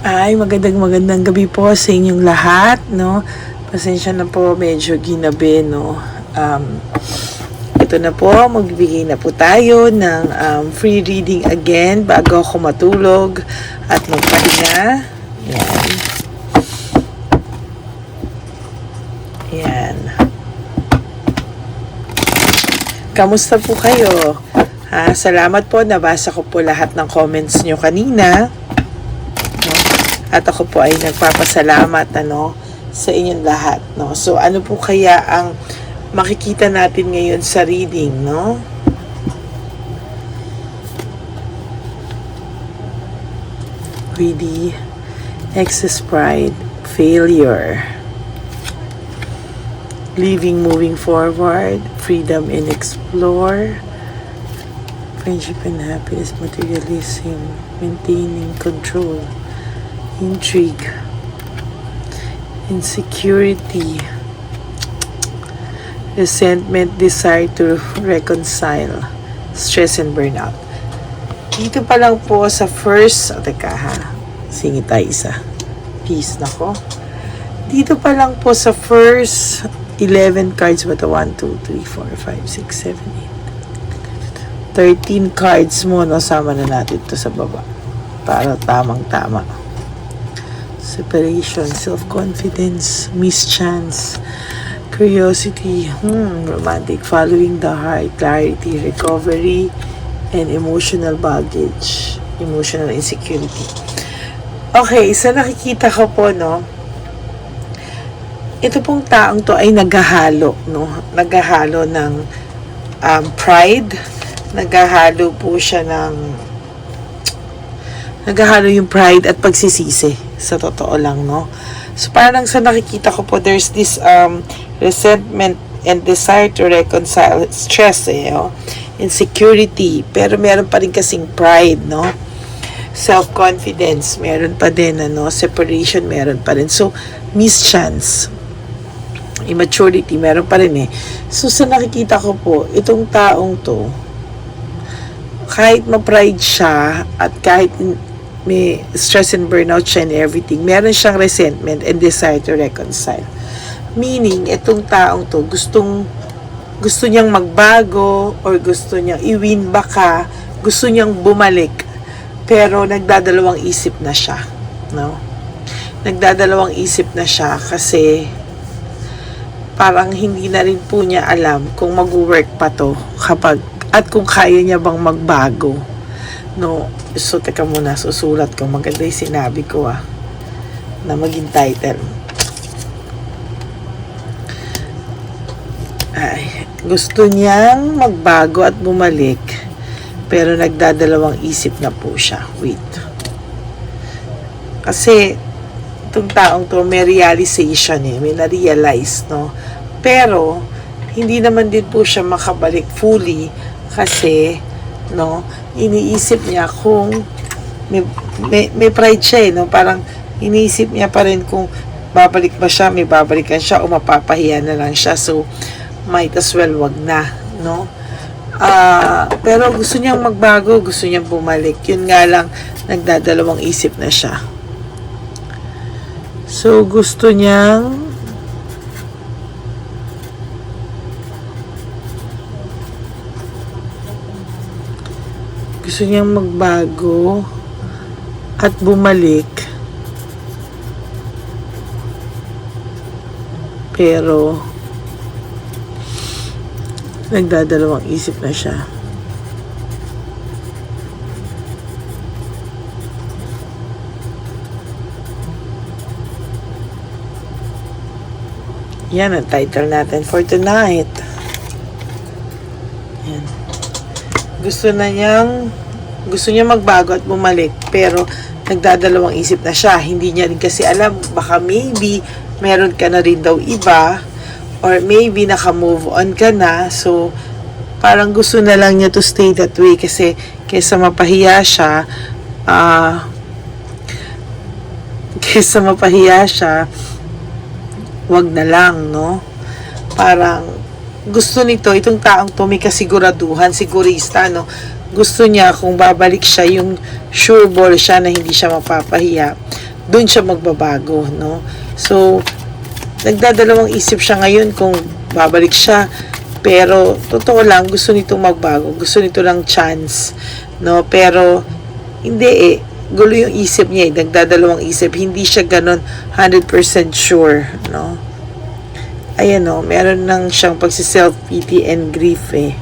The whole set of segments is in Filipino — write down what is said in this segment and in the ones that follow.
Ay, magandang magandang gabi po sa inyong lahat, no? Pasensya na po, medyo ginabi, no? Um, ito na po, magbibigay na po tayo ng um, free reading again bago ako matulog at magpahinga. Yan. Yan. Kamusta po kayo? Ha, salamat po, nabasa ko po lahat ng comments nyo kanina. At ako po ay nagpapasalamat ano sa inyong lahat, no. So ano po kaya ang makikita natin ngayon sa reading, no? Greedy, excess pride, failure. Living, moving forward, freedom and explore. Friendship and happiness, materialism, maintaining control intrigue, insecurity, resentment, desire to reconcile, stress and burnout. Dito pa lang po sa first, o teka ha, singit tayo isa. Peace na ko. Dito pa lang po sa first 11 cards ba ito? 1, 2, 3, 4, 5, 6, 7, 8. 13 cards mo, no? Sama na natin to sa baba. Para tamang-tama separation, self-confidence, mischance, curiosity, hmm, romantic, following the heart, clarity, recovery, and emotional baggage, emotional insecurity. Okay, sa nakikita ko po, no, ito pong taong to ay naghahalo, no, naghahalo ng um, pride, naghahalo po siya ng naghahalo yung pride at pagsisisi sa totoo lang no? So parang sa nakikita ko po there's this um resentment and desire to reconcile stress eh oh, insecurity. Pero meron pa rin kasing pride no? Self-confidence meron pa din ano? Separation meron pa rin. So mischance immaturity meron pa rin eh. So sa nakikita ko po itong taong to kahit ma-pride siya at kahit may stress and burnout siya and everything, meron siyang resentment and desire to reconcile. Meaning, itong taong to, gustong, gusto niyang magbago or gusto niyang i-win back ka, gusto niyang bumalik, pero nagdadalawang isip na siya. No? Nagdadalawang isip na siya kasi parang hindi na rin po niya alam kung mag-work pa to kapag at kung kaya niya bang magbago No, so teka muna, susulat ko. Maganda yung sinabi ko ah. Na maging title. Ay, gusto niyang magbago at bumalik. Pero nagdadalawang isip na po siya. Wait. Kasi, itong taong to may realization eh. May na-realize, no? Pero, hindi naman din po siya makabalik fully kasi no iniisip niya kung may, may, may pride siya eh, no? Parang iniisip niya pa rin kung babalik ba siya, may babalikan siya o mapapahiya na lang siya. So, might as well wag na, no? Ah, pero gusto niyang magbago, gusto niyang bumalik. Yun nga lang, nagdadalawang isip na siya. So, gusto niyang gusto niyang magbago at bumalik. Pero nagdadalawang isip na siya. Yan ang title natin for tonight. Yan. Gusto na niyang gusto niya magbago at bumalik pero nagdadalawang isip na siya. Hindi niya rin kasi alam baka maybe meron ka na rin daw iba or maybe naka-move on ka na. So parang gusto na lang niya to stay that way kasi kaysa mapahiya siya ah kaysa mapahiya siya wag na lang no? Parang gusto nito, itong taong to may kasiguraduhan, sigurista, no? Gusto niya kung babalik siya, yung sure ball siya na hindi siya mapapahiya. doon siya magbabago, no? So, nagdadalawang isip siya ngayon kung babalik siya. Pero, totoo lang, gusto nito magbago. Gusto nito lang chance, no? Pero, hindi eh. Gulo yung isip niya eh. Nagdadalawang isip. Hindi siya ganon 100% sure, no? Ayan no, meron nang siyang pagsi-self-pity and grief eh.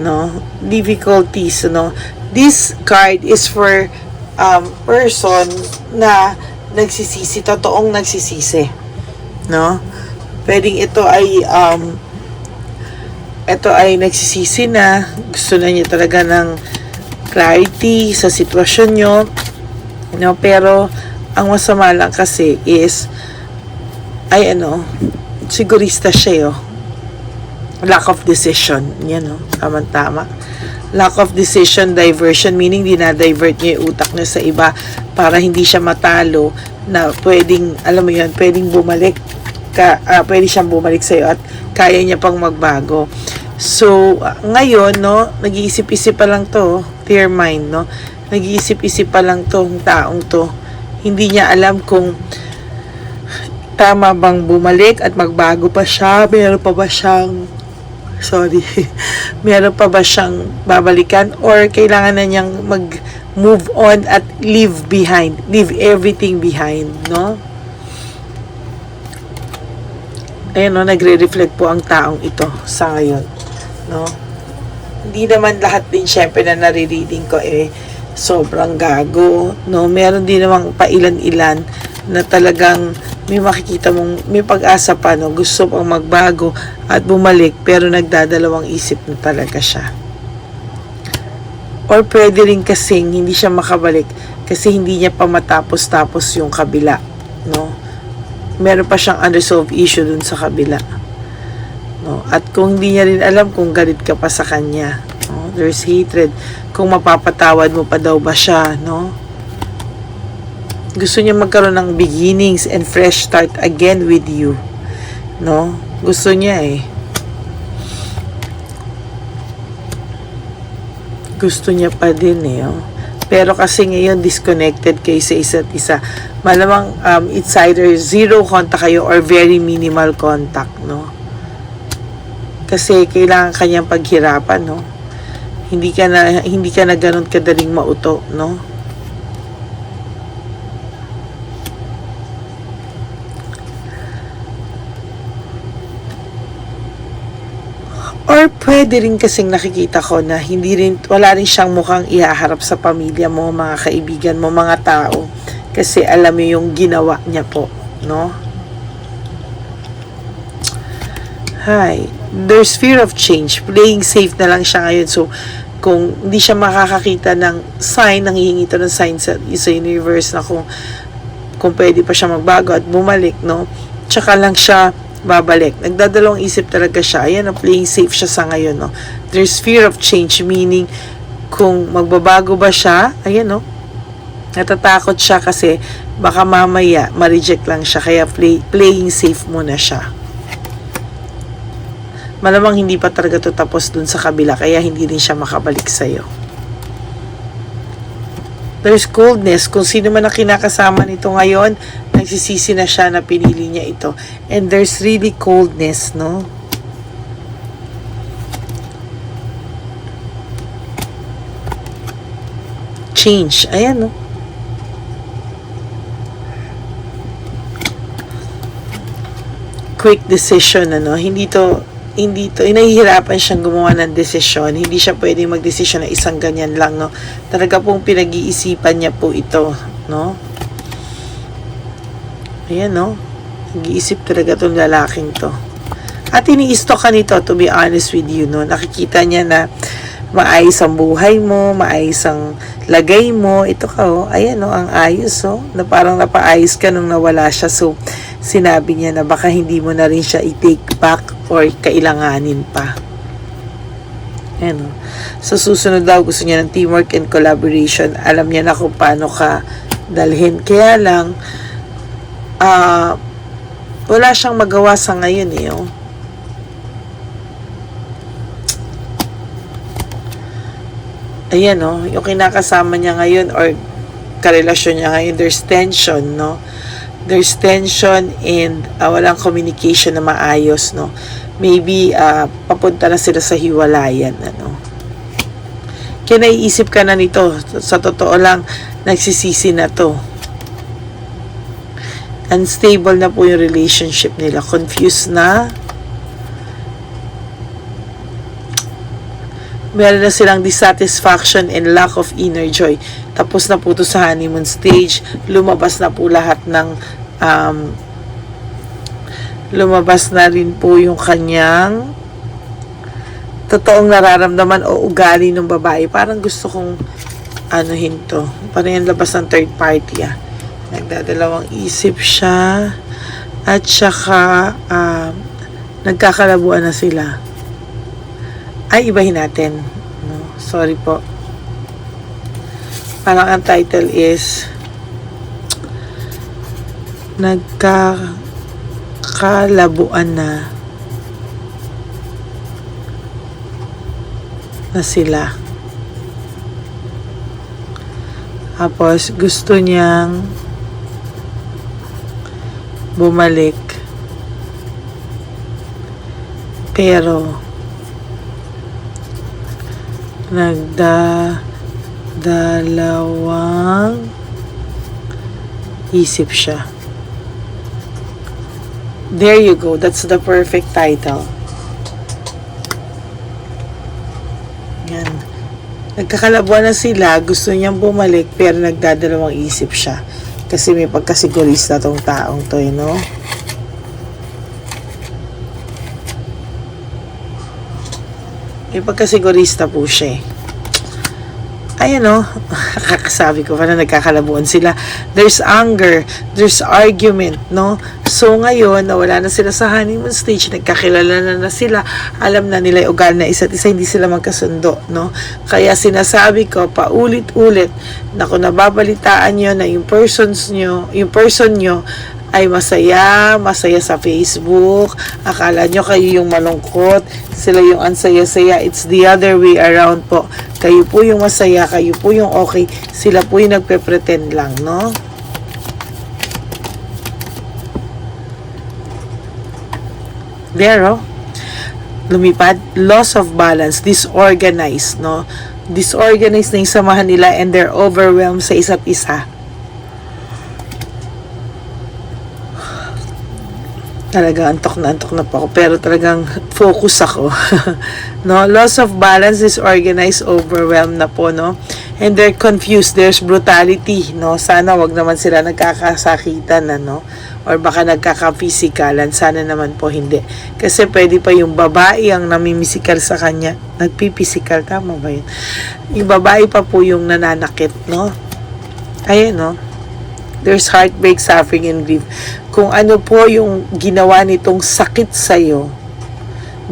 No? Difficulties, no? This card is for um, person na nagsisisi, totoong nagsisisi. No? Pwedeng ito ay um, ito ay nagsisisi na gusto na niya talaga ng clarity sa sitwasyon nyo. No? Pero ang masama lang kasi is ay ano, sigurista siya eh, oh. Lack of decision. Yan oh, tama-tama. Lack of decision, diversion, meaning dinadivert niya yung utak niya sa iba para hindi siya matalo na pwedeng, alam mo yun, pwedeng bumalik ka, ah, pwede siyang bumalik sa'yo at kaya niya pang magbago. So, ah, ngayon, no, nag-iisip-isip pa lang to, clear mind, no? Nag-iisip-isip pa lang to, ang taong to. Hindi niya alam kung tama bang bumalik at magbago pa siya? Meron pa ba siyang sorry, meron pa ba siyang babalikan or kailangan na niyang mag move on at leave behind, leave everything behind, no? Ayan no, nagre-reflect po ang taong ito sa ngayon, no? Hindi naman lahat din syempre na nare-reading ko eh sobrang gago, no? Meron din namang pailan-ilan na talagang may makikita mong may pag-asa pa, no? Gusto pang magbago at bumalik pero nagdadalawang isip na talaga siya. Or pwede rin kasing hindi siya makabalik kasi hindi niya pa matapos-tapos yung kabila, no? Meron pa siyang unresolved issue dun sa kabila. No? At kung hindi niya rin alam kung galit ka pa sa kanya, no? There's hatred. Kung mapapatawad mo pa daw ba siya, no? Gusto niya magkaroon ng beginnings and fresh start again with you. No? Gusto niya eh. Gusto niya pa din eh. Oh. Pero kasi ngayon disconnected kayo sa isa't isa. Malamang um, it's either zero contact kayo or very minimal contact, no? Kasi kailangan kanyang paghirapan, no? Hindi ka na hindi ka na ganun kadaling mauto, no? Or pwede rin kasing nakikita ko na hindi rin, wala rin siyang mukhang ihaharap sa pamilya mo, mga kaibigan mo, mga tao. Kasi alam mo yung ginawa niya po, no? Hi. There's fear of change. Playing safe na lang siya ngayon. So, kung hindi siya makakakita ng sign, nanghihingi ito ng sign sa, sa universe na kung kung pwede pa siya magbago at bumalik, no? Tsaka lang siya babalik. Nagdadalawang isip talaga siya. Ayan, no, playing safe siya sa ngayon, no? There's fear of change, meaning kung magbabago ba siya, ayan, no? Natatakot siya kasi baka mamaya ma-reject lang siya kaya play, playing safe muna siya. Malamang hindi pa talaga to tapos dun sa kabila kaya hindi din siya makabalik sa'yo. There's coldness. Kung sino man ang kinakasama nito ngayon, nagsisisi na siya na pinili niya ito. And there's really coldness, no? Change. Ayan, no? Quick decision, ano? Hindi to hindi to, inahihirapan siyang gumawa ng desisyon. Hindi siya pwedeng magdesisyon na isang ganyan lang, no? Talaga pong pinag-iisipan niya po ito, no? Ayan, no? Nag-iisip talaga tong lalaking to. At iniisto ka nito, to be honest with you, no? Nakikita niya na maayos ang buhay mo, maayos ang lagay mo. Ito ka, oh. Ayan, no? Ang ayos, oh. Na parang napaayos ka nung nawala siya. So, sinabi niya na baka hindi mo na rin siya i-take back or kailanganin pa. Ayan, oh. Sa susunod daw, gusto niya ng teamwork and collaboration. Alam niya na kung paano ka dalhin. Kaya lang, ah, wala siyang magawa sa ngayon eh, oh. Ayan, oh, yung kinakasama niya ngayon or pagkarelasyon niya ngayon, there's tension, no? There's tension and uh, walang communication na maayos, no? Maybe uh, papunta na sila sa hiwalayan, ano? Kaya naiisip ka na nito, sa totoo lang, nagsisisi na to. Unstable na po yung relationship nila. Confused na. meron na silang dissatisfaction and lack of inner joy. Tapos na po to sa honeymoon stage. Lumabas na po lahat ng um, lumabas na rin po yung kanyang totoong nararamdaman o ugali ng babae. Parang gusto kong anuhin to. Parang yung labas ng third party ah. Nagdadalawang isip siya. At saka um, nagkakalabuan na sila ay ibahin natin. No? Sorry po. Parang ang title is Nagkakalabuan na na sila. Tapos gusto niyang bumalik pero nagda dalawang isip siya. There you go. That's the perfect title. Yan. Nagkakalabuan na sila. Gusto niyang bumalik pero nagdadalawang isip siya. Kasi may pagkasigurista tong taong to, you know? May pagkasigurista po siya eh. Ayan o, kakasabi ko, parang nagkakalabuan sila. There's anger, there's argument, no? So ngayon, nawala na sila sa honeymoon stage, nagkakilala na na sila, alam na nila yung ugali na isa't isa, hindi sila magkasundo, no? Kaya sinasabi ko, paulit-ulit, na kung nababalitaan nyo na yung persons nyo, yung person nyo, ay masaya, masaya sa Facebook. Akala nyo kayo yung malungkot, sila yung ansaya-saya. It's the other way around po. Kayo po yung masaya, kayo po yung okay, sila po yung nagpe-pretend lang, no? There, oh. Lumipad, loss of balance, disorganized, no? Disorganized na yung samahan nila and they're overwhelmed sa isa't isa. Talaga antok na antok na po ako. Pero talagang focus ako. No loss of balance is organized overwhelmed na po no? And they're confused there's brutality no? Sana wag naman sila nagkakasakitan na no? Or baka nagkaka-physikalan sana naman po hindi. Kasi pwede pa yung babae ang namimisikal sa kanya. Nagpipisikal tama ba yun? Yung babae pa po yung nananakit no? Ayun no? There's heartbreak, suffering, and grief. Kung ano po yung ginawa nitong sakit sa'yo,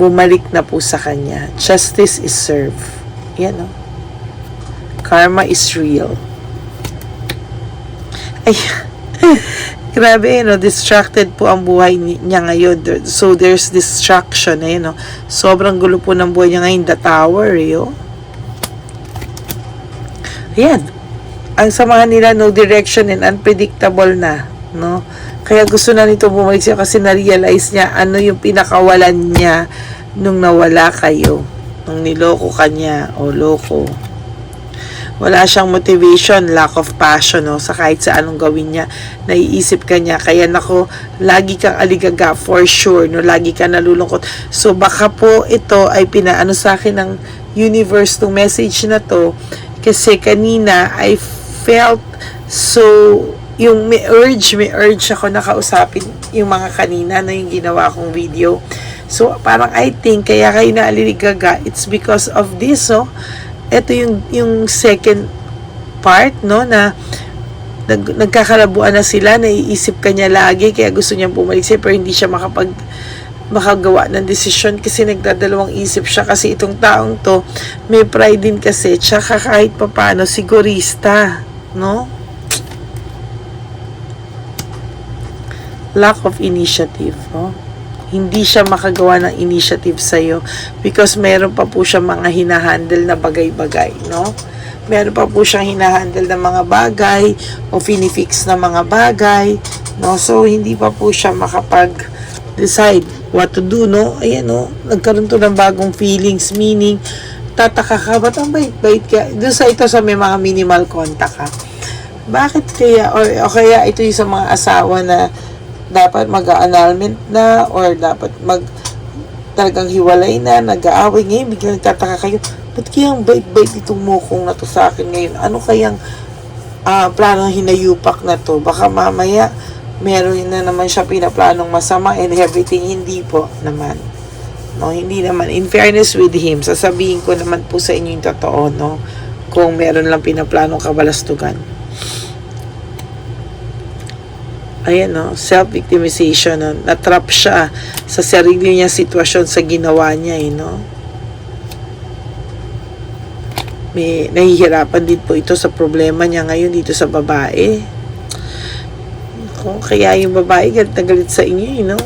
bumalik na po sa kanya. Justice is served. Yan, no? Karma is real. Ay, grabe, no? Distracted po ang buhay ni- niya ngayon. So, there's distraction, eh, no? Sobrang gulo po ng buhay niya ngayon. The tower, eh, oh. Ang samahan nila no direction and unpredictable na, no? Kaya gusto na nito bumalik siya kasi na-realize niya ano yung pinakawalan niya nung nawala kayo. Nung niloko kanya o loko. Wala siyang motivation, lack of passion, no? Sa kahit sa anong gawin niya, naiisip ka niya. Kaya nako, lagi kang aligaga for sure, no? Lagi ka nalulungkot. So baka po ito ay pinaano sa akin ng universe tong message na to kasi kanina I felt so yung may urge, may urge ako nakausapin yung mga kanina na yung ginawa kong video. So, parang I think, kaya kayo naaliligaga, it's because of this, so, ito yung, yung second part, no, na nag, nagkakalabuan na sila, naiisip ka niya lagi, kaya gusto niya bumalik siya, pero hindi siya makapag makagawa ng desisyon kasi nagdadalawang isip siya kasi itong taong to may pride din kasi tsaka kahit papano sigurista no? Lack of initiative, no? Hindi siya makagawa ng initiative sa'yo because meron pa po siya mga hinahandle na bagay-bagay, no? meron pa po siyang hinahandle ng mga bagay o finifix na mga bagay, no? So, hindi pa po siya makapag-decide what to do, no? Ayan, no? Nagkaroon to ng bagong feelings, meaning, tataka ka, ba't ang bait-bait ka? Doon sa ito sa may mga minimal contact ka. Bakit kaya, or, o kaya ito yung sa mga asawa na dapat mag-annulment na, or dapat mag, talagang hiwalay na, nag-aaway ngayon, biglang nagtataka kayo, ba't kaya ang bait-bait itong mukong na to sa akin ngayon? Ano kayang ah planong hinayupak na to? Baka mamaya, meron na naman siya pinaplanong masama and everything, hindi po naman. No, hindi naman. In fairness with him, sasabihin ko naman po sa inyo yung totoo, no? Kung meron lang pinaplanong kabalastugan. Ayan, no? Self-victimization, no? Natrap siya sa sarili niya sitwasyon sa ginawa niya, eh, no? May nahihirapan din po ito sa problema niya ngayon dito sa babae. Kung kaya yung babae galit na galit sa inyo, eh, no?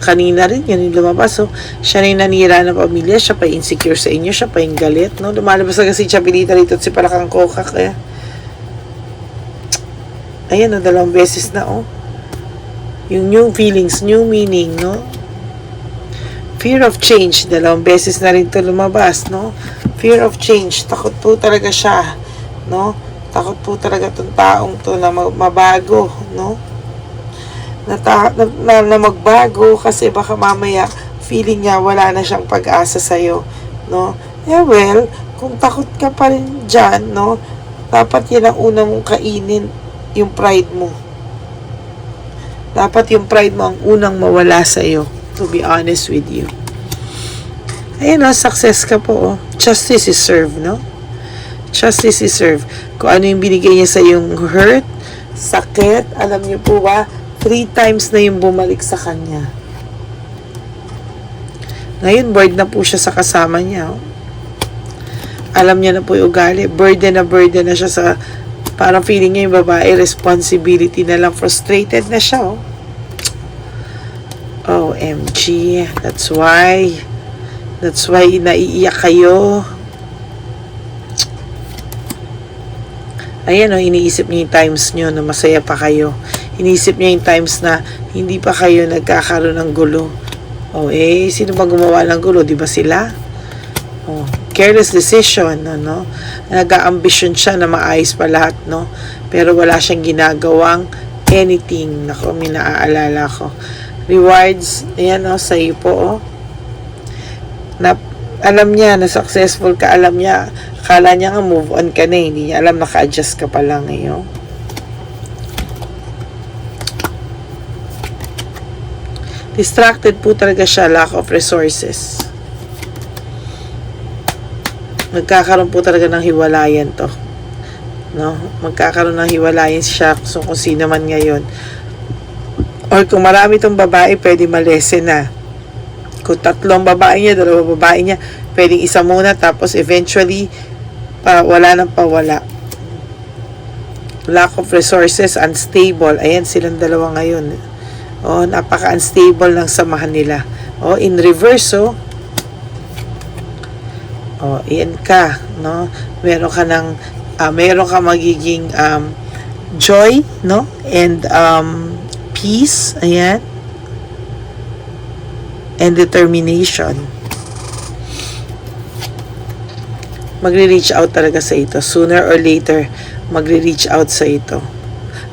kanina rin, yan yung lumabas. So, siya na yung nanira ng pamilya, siya pa insecure sa inyo, siya pa yung galit, no? Lumalabas na kasi Chabilita rito at si Palakang Coca, kaya... Ayan, no, dalawang beses na, oh. Yung new feelings, new meaning, no? Fear of change, dalawang beses na rin to lumabas, no? Fear of change, takot po talaga siya, no? Takot po talaga tong taong to na ma- mabago, no? na, ta- na, na, na magbago kasi baka mamaya feeling niya wala na siyang pag-asa sa'yo, no? Eh well, kung takot ka pa rin dyan, no? Dapat yan ang una mong kainin, yung pride mo. Dapat yung pride mo ang unang mawala sa'yo, to be honest with you. Ayun, no? Success ka po, oh. Justice is served, no? Justice is served. Kung ano yung binigay niya sa yung hurt, sakit, alam niyo po ba, three times na yung bumalik sa kanya. Ngayon, bored na po siya sa kasama niya. oh. Alam niya na po yung ugali. Burden na burden na siya sa... Parang feeling niya yung babae, responsibility na lang. Frustrated na siya, oh. OMG. That's why. That's why naiiyak kayo. Ayan, oh, iniisip niya yung times niyo na masaya pa kayo. Iniisip niya yung times na hindi pa kayo nagkakaroon ng gulo. O eh, sino ba gumawa ng gulo? Di ba sila? Oh, careless decision, ano? Nag-ambisyon siya na maayos pa lahat, no? Pero wala siyang ginagawang anything. Nako, may naaalala ko. Rewards, ayan, oh, sa iyo po, oh. Na, alam niya na successful ka, alam niya, kala niya nga move on ka na, eh. hindi niya alam naka-adjust ka pa lang ngayon. Distracted po talaga siya, lack of resources. Magkakaroon po talaga ng hiwalayan to. No? Magkakaroon ng hiwalayan siya so kung sino man ngayon. Or kung marami tong babae, pwede malesen na. Kung tatlong babae niya, dalawa babae niya, pwedeng isa muna tapos eventually pa wala nang pawala. Lack of resources, unstable. Ayan silang dalawa ngayon. Oh, napaka-unstable ng samahan nila. Oh, in reverse, oh. Oh, iyan ka, no? Meron ka ng ah, meron ka magiging um, joy, no? And um, peace, ayan. And determination. Magre-reach out talaga sa ito. Sooner or later, magre-reach out sa ito.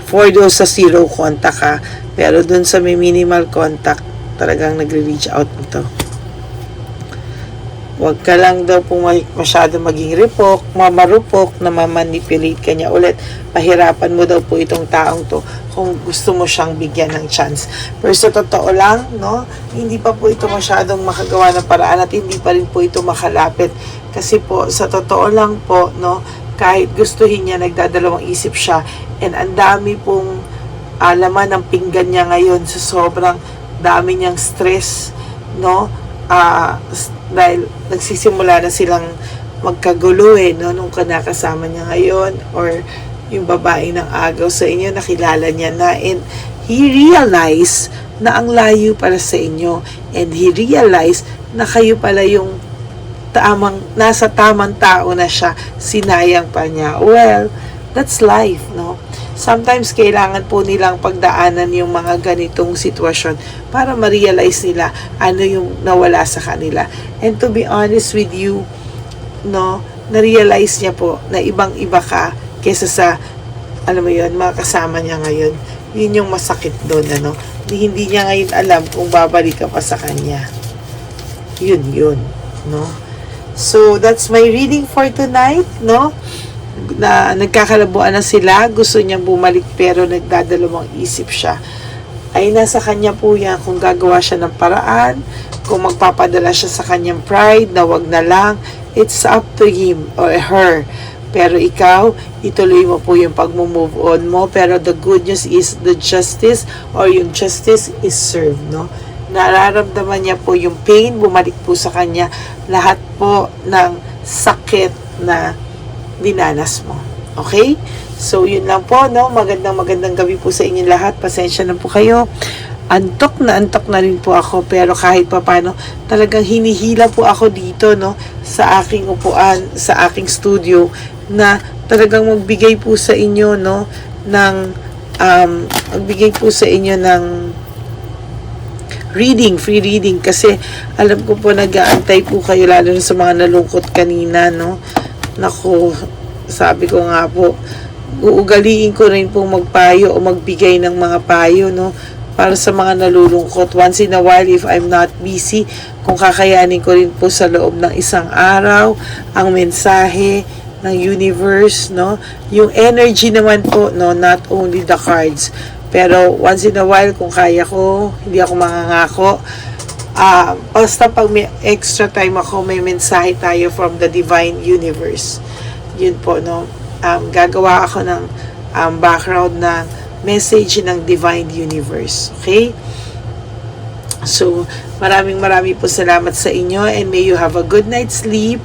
For those sa zero contact ka, pero dun sa may minimal contact, talagang nagre-reach out nito. Huwag ka lang daw po ma- masyado maging ripok, mamarupok, na mamanipulate ka niya ulit. Pahirapan mo daw po itong taong to kung gusto mo siyang bigyan ng chance. Pero sa totoo lang, no, hindi pa po ito masyadong makagawa ng paraan at hindi pa rin po ito makalapit. Kasi po, sa totoo lang po, no, kahit gustuhin niya, nagdadalawang isip siya. And ang dami pong alaman ng pinggan niya ngayon sa sobrang dami niyang stress, no? Ah, s- dahil nagsisimula na silang magkagulo eh, no? Nung kanakasama niya ngayon or yung babae ng agaw sa inyo, nakilala niya na and he realized na ang layo para sa inyo and he realized na kayo pala yung tamang, nasa tamang tao na siya, sinayang pa niya. Well, that's life, no? Sometimes kailangan po nilang pagdaanan yung mga ganitong sitwasyon para ma-realize nila ano yung nawala sa kanila. And to be honest with you, no, na-realize niya po na ibang-iba ka kesa sa, alam mo yun, mga kasama niya ngayon. Yun yung masakit doon, ano. Hindi niya ngayon alam kung babalik ka pa sa kanya. Yun, yun, no. So, that's my reading for tonight, no na nagkakalabuan na sila, gusto niyang bumalik pero nagdadalawang isip siya. Ay nasa kanya po yan kung gagawa siya ng paraan, kung magpapadala siya sa kanyang pride na wag na lang, it's up to him or her. Pero ikaw, ituloy mo po yung pag-move on mo. Pero the good news is the justice or yung justice is served, no? Nararamdaman niya po yung pain, bumalik po sa kanya lahat po ng sakit na dinanas mo. Okay? So, yun lang po, no? Magandang magandang gabi po sa inyong lahat. Pasensya na po kayo. Antok na antok na rin po ako pero kahit pa paano talagang hinihila po ako dito no sa aking upuan sa aking studio na talagang magbigay po sa inyo no ng um, magbigay po sa inyo ng reading, free reading kasi alam ko po nag-aantay po kayo lalo na sa mga nalungkot kanina no Naku, sabi ko nga po, uugaliin ko rin po magpayo o magbigay ng mga payo, no? Para sa mga nalulungkot. Once in a while, if I'm not busy, kung kakayanin ko rin po sa loob ng isang araw, ang mensahe ng universe, no? Yung energy naman po, no? Not only the cards. Pero once in a while, kung kaya ko, hindi ako mangangako, ah basta pag may extra time ako, may mensahe tayo from the divine universe. Yun po, no? Um, gagawa ako ng um, background na message ng divine universe. Okay? So, maraming maraming po salamat sa inyo and may you have a good night's sleep.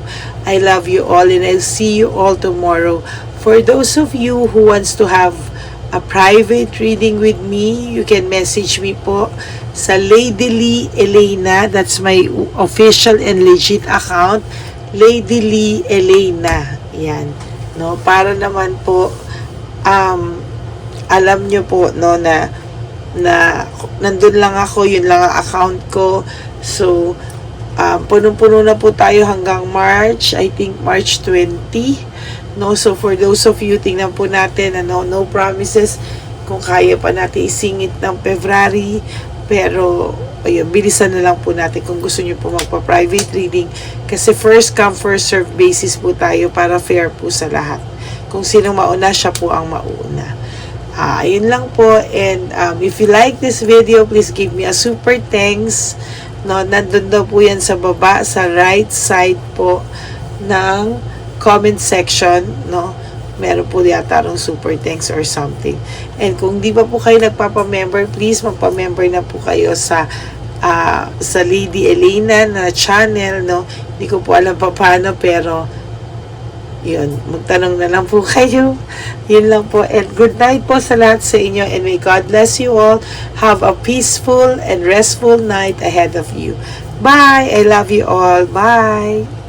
I love you all and I'll see you all tomorrow. For those of you who wants to have a private reading with me, you can message me po sa Lady Lee Elena. That's my official and legit account. Lady Lee Elena. Yan. No, para naman po um alam nyo po no na na nandun lang ako, yun lang ang account ko. So, um, punong-puno na po tayo hanggang March, I think March 20. No, so for those of you, tingnan po natin, ano, no promises, kung kaya pa natin isingit ng February, pero, ayun, bilisan na lang po natin kung gusto nyo po magpa-private reading. Kasi first come, first serve basis po tayo para fair po sa lahat. Kung sino mauna, siya po ang mauna. Ah, ayun lang po. And um, if you like this video, please give me a super thanks. No, nandun daw po yan sa baba, sa right side po ng comment section. No, meron po yata ng super thanks or something. And kung di ba po kayo nagpapa-member, please magpa-member na po kayo sa ah, sa Lady Elena na channel, no? Hindi ko po alam pa paano, pero yun, magtanong na lang po kayo. Yun lang po. And good night po sa lahat sa inyo. And may God bless you all. Have a peaceful and restful night ahead of you. Bye! I love you all. Bye!